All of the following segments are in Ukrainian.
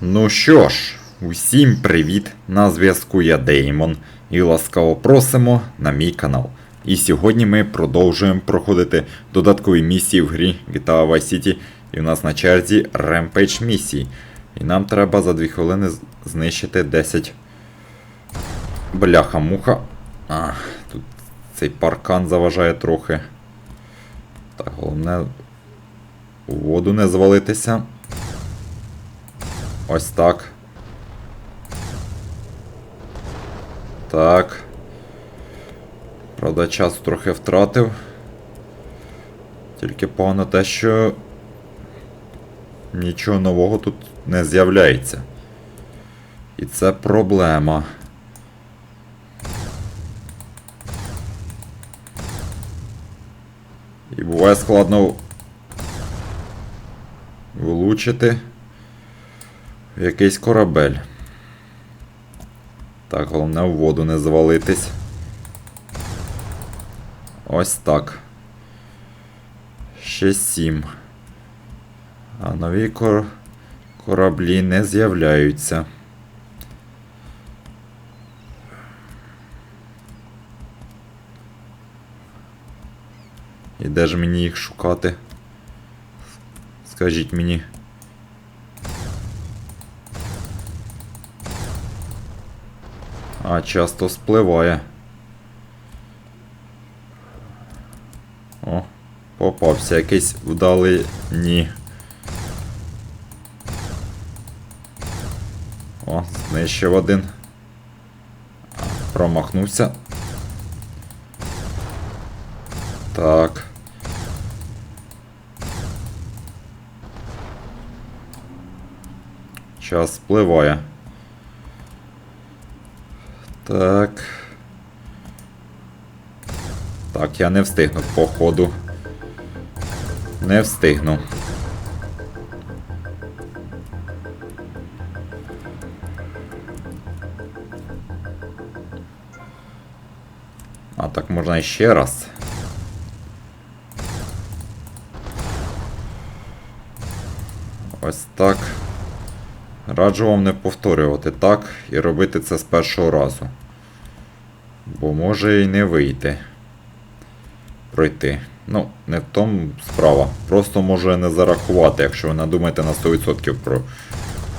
Ну що ж, усім привіт! На зв'язку я Деймон і ласкаво просимо на мій канал. І сьогодні ми продовжуємо проходити додаткові місії в грі GTA Vice City. І в нас на черзі Rampage місії. І нам треба за 2 хвилини знищити 10 бляха-муха. Тут цей паркан заважає трохи. Так, головне у воду не звалитися. Ось так. Так. Правда, час трохи втратив. Тільки погано те, що нічого нового тут не з'являється. І це проблема. І буває складно влучити в якийсь корабель. Так, головне в воду не звалитись. Ось так. Ще сім. А нові кор... кораблі не з'являються. І де ж мені їх шукати? Скажіть мені. А часто спливає. О, попався якийсь вдалий ні. О, знищив один. Промахнувся. Так. Час спливає. Так. Так, я не встигну, походу. Не встигну. А так можна ще раз. Ось так. Раджу вам не повторювати так і робити це з першого разу. Бо може і не вийти. Пройти. Ну, не в тому справа. Просто може не зарахувати, якщо ви надумаєте на 100% про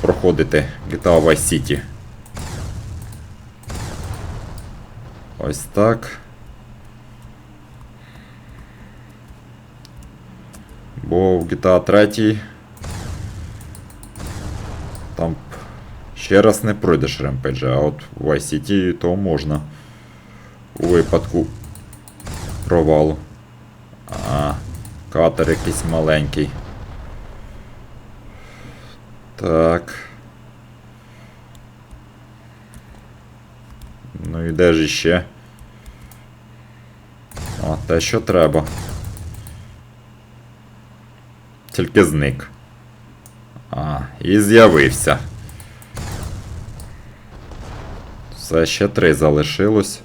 проходити GTA Vice City. Ось так. Бо в GTA 3 там ще раз не пройдеш ремпеджа, а от в Vice City то можна. У випадку провалу. А, катер якийсь маленький. Так. Ну і де ж іще? О, те, що треба. Тільки зник. А, і з'явився. Все ще три залишилось.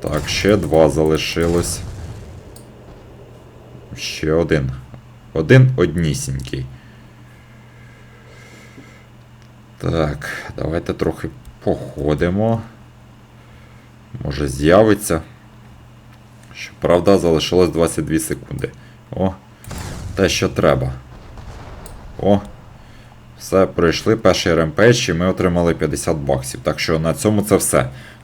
Так, ще два залишилось. Ще один. Один однісінький. Так, давайте трохи походимо. Може з'явиться. Щоправда, залишилось 22 секунди. О, те, що треба. О, все, пройшли перший ремпейдж і ми отримали 50 баксів. Так що на цьому це все.